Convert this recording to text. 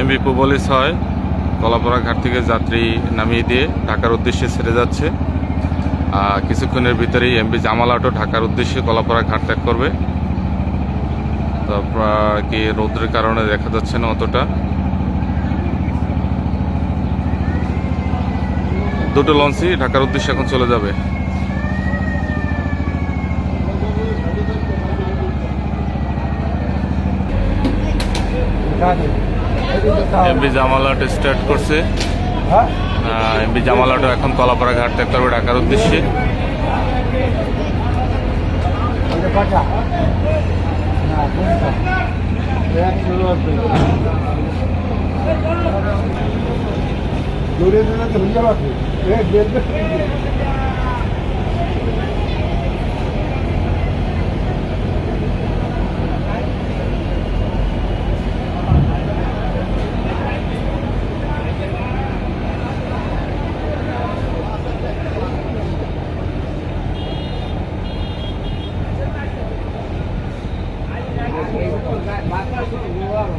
MB Pubali ছয়, কলাপাড়া ঘাট থেকে যাত্রী নামিয়ে দিয়ে ঢাকার উদ্দেশ্যে ছেড়ে যাচ্ছে। কিছুক্ষণের ভিতরেই এমবি জামাল অটো ঢাকার উদ্দেশ্যে কলাপাড়া ঘাট ত্যাগ করবে। তারপর কি রৌদ্রের কারণে দেখা যাচ্ছে না অতটা। দুটো লঞ্চই ঢাকার উদ্দেশ্যে এখন চলে যাবে। এমবি জামাল অটো স্টার্ট করছে। এমবি জামাল অটো এখন কলাপাড়া ঘাট ত্যাগ করবে ঢাকার উদ্দেশ্যে। দৌড়ে দিলে তো হয়ে যাবে બાકી